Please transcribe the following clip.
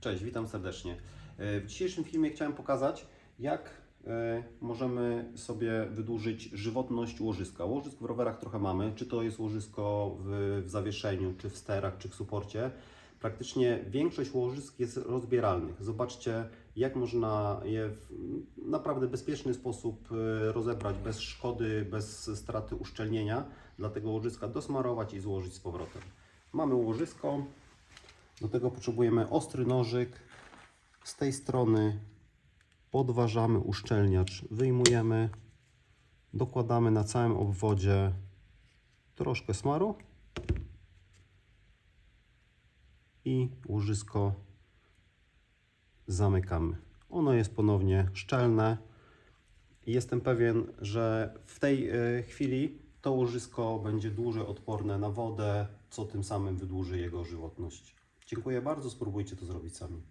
Cześć, witam serdecznie. E, W dzisiejszym filmie chciałem pokazać, jak e, możemy sobie wydłużyć żywotność łożyska. Łożysk w rowerach trochę mamy, czy to jest łożysko w, w zawieszeniu, czy w sterach, czy w suporcie. Praktycznie większość łożysk jest rozbieralnych. Zobaczcie, jak można je w naprawdę bezpieczny sposób e, rozebrać bez szkody, bez straty uszczelnienia. Dlatego łożyska dosmarować i złożyć z powrotem. Mamy łożysko, do tego potrzebujemy ostry nożyk. Z tej strony podważamy uszczelniacz, wyjmujemy, dokładamy na całym obwodzie troszkę smaru i łożysko zamykamy. Ono jest ponownie szczelne. Jestem pewien, że w tej e, chwili to łożysko będzie dłużej odporne na wodę, co tym samym wydłuży jego żywotność. Dziękuję bardzo, spróbujcie to zrobić sami.